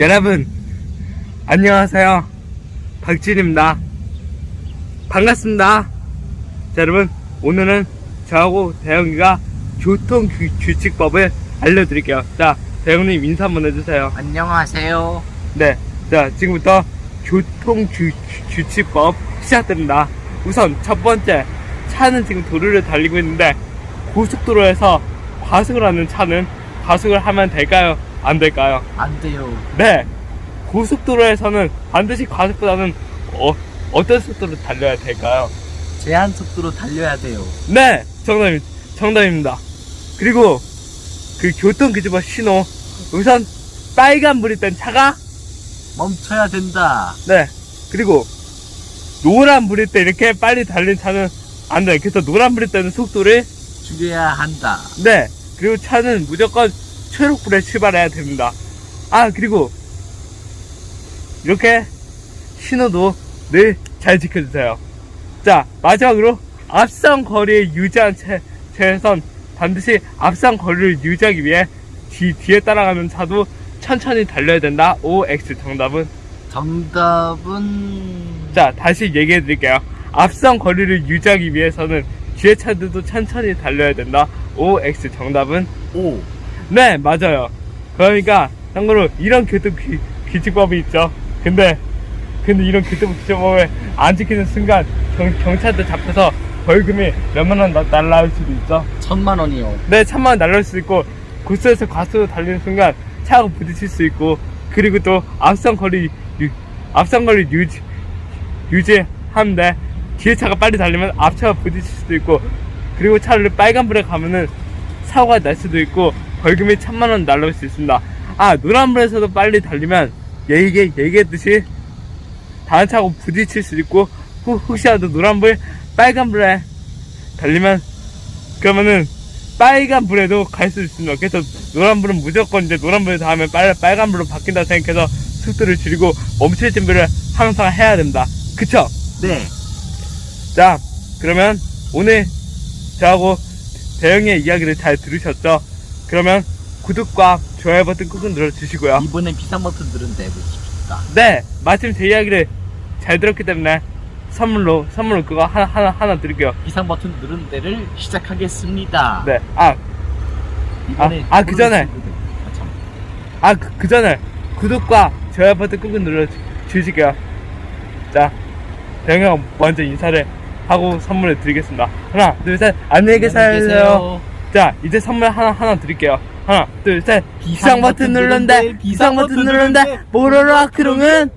여러분, 안녕하세요. 박진입니다. 반갑습니다. 자, 여러분, 오늘은 저하고 대영이가 교통 규, 규칙법을 알려드릴게요. 자, 대영님 인사 한번 해주세요. 안녕하세요. 네. 자, 지금부터 교통 규, 규- 규칙법 시작됩니다. 우선 첫 번째, 차는 지금 도로를 달리고 있는데, 고속도로에서 과속을 하는 차는 과속을 하면 될까요? 안 될까요? 안 돼요. 네. 고속도로에서는 반드시 과속보다는 어, 어떤 속도로 달려야 될까요? 제한 속도로 달려야 돼요. 네, 정답, 정답입니다. 그리고 그 교통 규칙법 신호 우선 빨간 불이 뜬 차가 멈춰야 된다. 네 그리고 노란 불일 때 이렇게 빨리 달리는 차는 안 돼. 그래서 노란 불일 때는 속도를 줄여야 한다. 네 그리고 차는 무조건 초록불에 출발해야 됩니다. 아 그리고 이렇게 신호도 늘 잘 지켜주세요. 자 마지막으로 앞선 거리에 유지한 채, 채에선 반드시 앞선 거리를 유지하기 위해 뒤, 뒤에 따라가는 차도 천천히 달려야 된다. OX 정답은 정답은 자 다시 얘기해 드릴게요. 앞선 거리를 유지하기 위해서는 뒤에 차들도 천천히 달려야 된다. OX 정답은 O. 네 맞아요. 그러니까 참고로 이런 교통 규, 규칙법이 있죠. 근데 근데 이런 교통 규칙법을 안 지키는 순간 경, 경찰도 잡혀서 벌금이 몇만 원 나- 날라올 수도 있죠. 천만 원이요. 네, 천만 원 날라올 수 있고 고속에서 과속으로 달리는 순간 차가 부딪힐 수 있고 그리고 또 앞선 거리 유, 앞선 거리 유지 유지하는데 뒤에 차가 빨리 달리면 앞차가 부딪힐 수도 있고 그리고 차를 빨간불에 가면은 사고가 날 수도 있고 벌금이 천만 원 날라올 수 있습니다. 아 노란불에서도 빨리 달리면 얘기 얘기했듯이 다른 차하고 부딪힐 수도 있고 혹- 혹시라도 노란불 빨간불에 달리면 그러면은 빨간불에도 갈 수 있습니다. 그래서 노란불은 무조건 이제 노란불에 닿으면 빨, 빨간불로 바뀐다 생각해서 속도를 줄이고 멈출 준비를 항상 해야 된다. 그쵸? 네. 자, 그러면 오늘 저하고 대영이의 이야기를 잘 들으셨죠? 그러면 구독과 좋아요 버튼 꾹 눌러주시고요. 이번엔 비상 버튼 누른데 보십시다. 네, 마침 제 이야기를 잘 들었기 때문에 선물로, 선물로 그거 하나, 하나, 하나 드릴게요. 비상 버튼 누른 데를 시작하겠습니다. 네, 아, 이번에 아, 아, 그 전에. 아, 참. 아, 그, 그 전에 구독과 좋아요 버튼 꾹꾹 눌러 주- 주시게요. 자, 대영이 형 먼저 인사를 하고 선물을 드리겠습니다. 하나, 둘, 셋, 안녕히 계세요. 자, 이제 선물 하나, 하나 드릴게요. 하나, 둘, 셋, 비상 버튼 누르는데, 비상 버튼 누르는데, 모로로 아크롱은